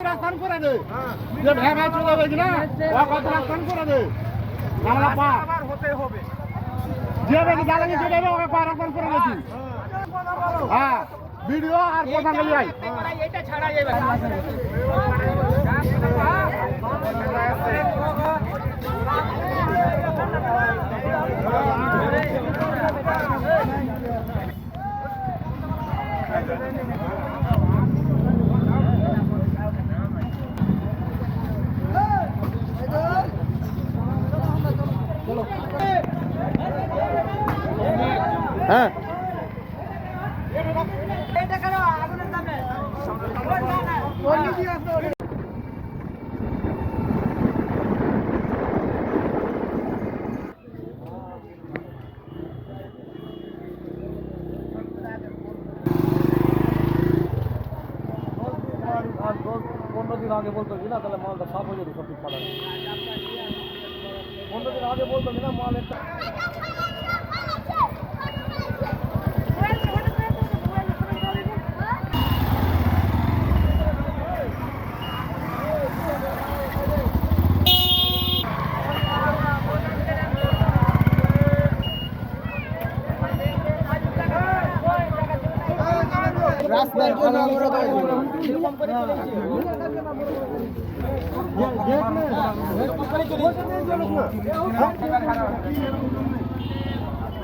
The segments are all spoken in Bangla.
রাস্তান করে দে। যে ভ্যান চলে যাবে কিনা ও কত রাস্তান করে দে। আমরা পা। হতে হবে যে ব্যক্তি জ্বালানি চলে যাবে ওকে পা রাস্তান করে দেছি হ্যাঁ ভিডিও আর প্রধান গেলি আই এটা ছাড়া যাবে হ্যাঁ। পনেরো দিন আগে বলতো কি না তাহলে মালটা সাফ হয়ে যেত, সব কিছু পাঠানো পনেরো দিন আগে বলতো কি না মাল একটা রাস্তার জন্য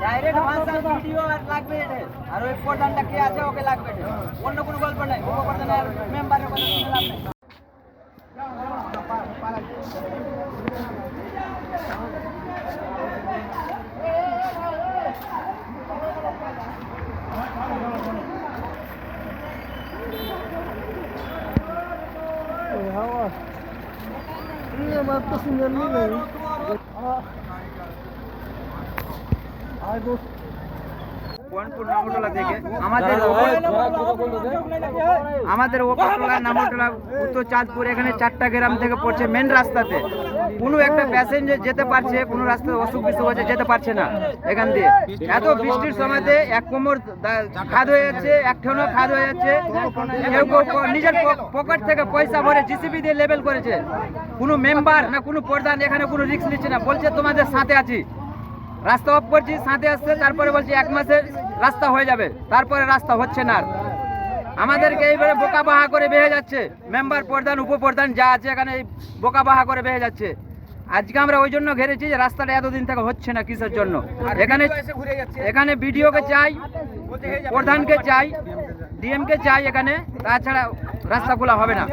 ডাইরেক্ট ভিডিও আর লাগবে আর ওই প্রধানটা কে আছে, ওকে লাগবে অন্য কোনো গল্প নাই। ও প্রধানের মেম্বারের কথা শুনে লাভ ये बात तो सुंदर नहीं गई आज আমাদের আমাদের ওপরটোলা নামটোলা উত্তর চাঁদপুর এখানে চারটা গ্রাম থেকে পড়ছে মেন রাস্তাতে। কোনো একটা প্যাসেঞ্জার যেতে পারছে কোনো রাস্তায় অসুখ বিসুখ হচ্ছে যেতে পারছে না এখান দিয়ে। এত বৃষ্টির সময়তে এক কোমর খাদ হয়ে যাচ্ছে এক ঠেনো খাদ হয়ে যাচ্ছে। নিজের পকেট থেকে পয়সা ভরে জিসিপি দিয়ে লেবেল করেছে। কোনো মেম্বার না কোনো প্রধান এখানে কোনো রিস্ক নিচ্ছে না। বলছে তোমাদের সাথে আছি। রাস্তা অফ করছি সাথে আসছে তারপরে বলছি এক মাসের রাস্তা হয়ে যাবে তারপরে রাস্তা হচ্ছে না আমাদেরকে এইবারে বোকা বাহা করে বেহে যাচ্ছে। মেম্বার প্রধান উপপ্রধান যা আছে এখানে এই বোকা বাহা করে বেহে যাচ্ছে। আজকে আমরা ওই জন্য ঘেরেছি যে রাস্তাটা এতদিন থেকে হচ্ছে না কিসের জন্য। এখানে এখানে বিডিওকে চাই প্রধানকে চাই ডিএমকে চাই এখানে তাছাড়া রাস্তা খোলা হবে না।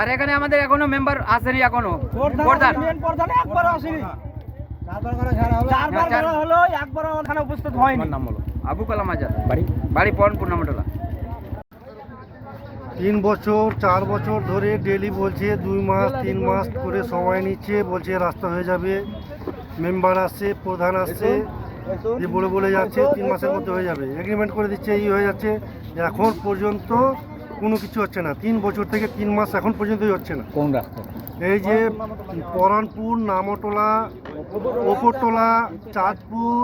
আর এখানে আমাদের এখনও মেম্বার আসেনি এখনও। প্রধান মেন প্রধান একবারও আসেনি চারবার চার- হলো একবারও ওখানে উপস্থিত হয়নি। নাম বলো। আবু কালাম আজাদ বাড়ি বাড়ি পরনপুর নামটোলা তিন বছর চার বছর ধরে ডেলি বলছে দুই মাস তিন মাস করে সময় নিচ্ছে বলছে রাস্তা হয়ে যাবে। মেম্বার আসছে প্রধান আসছে যে বলে বলে যাচ্ছে তিন মাসের মধ্যে হয়ে যাবে। এগ্রিমেন্ট করে দিচ্ছে এই হয়ে যাচ্ছে। এখন পর্যন্ত কোনো কিছু হচ্ছে না। তিন বছর থেকে তিন মাস এখন পর্যন্তই হচ্ছে না। কোন রাস্তা? এই যে পরানপুর নামটোলা ওপরটোলা চাঁদপুর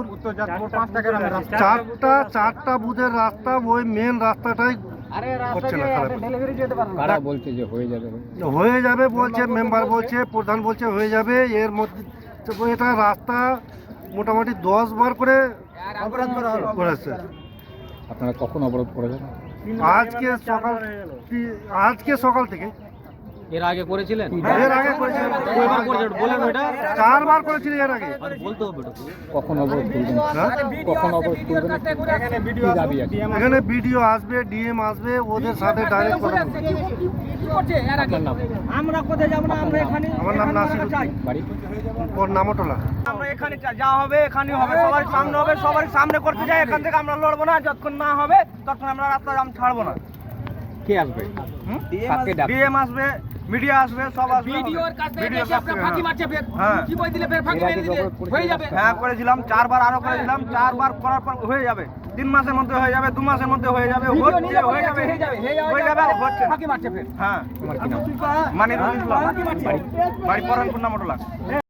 চারটা চারটা বুথের রাস্তা ওই মেন রাস্তাটাই হয়ে যাবে বলছে? মেম্বার বলছে প্রধান বলছে হয়ে যাবে। এর মধ্যে এটা রাস্তা মোটামুটি দশ বার করে করেছে। আপনারা কখন অবরোধ করেছেন? আজকে সকাল আজকে সকাল থেকে এর আগে করেছিলেন? এর আগে করেছিল বলেন ওইটা। চারবার করেছিল এর আগে। কখন অবরোধ করবেন হ্যাঁ? কখন অবরোধ করবেন দাবি আছে? এখানে বিডিও আসবে ডিএম আসবে ওদের সাথে ডাইরেক্ট কথা বলবে। নাম? আমরা কোথায় যাব না আমরা এখানে আমার নাম নাসির বাড়ি? ওর নামটোলা আমরা এখানে যা- হবে এখানেই হবে। সবার সামনে হবে সবার সামনে করতে যাই এখান থেকে আমরা লড়বো না যতক্ষণ না হবে ততক্ষণ আমরা রাস্তা জাম ছাড়বো না। কে আসবে? ডিএম আসবে মিডিয়া আসবে সব আসবে ভিডিওর কাছে ভিডিও দেখে ফাঁকি মারছে ফের হ্যাঁ। কি বই দিলে ফের ফাঁকি মেরে দিলে? হয়ে যাবে। হ্যাঁ করেছিলাম চারবার আরও করেছিলাম চারবার করার পর হয়ে যাবে। তিন মাসের মধ্যে হয়ে যাবে দু মাসের মধ্যে হয়ে যাবে হচ্ছে হয়ে যাবে হয়ে যাবে হয়ে যাবে হচ্ছে। ফাঁকি মারছে ফের। হ্যাঁ। তোমার কি নাম? মানিরুল ইসলাম। বাড়ি পরানপুর নামটোলা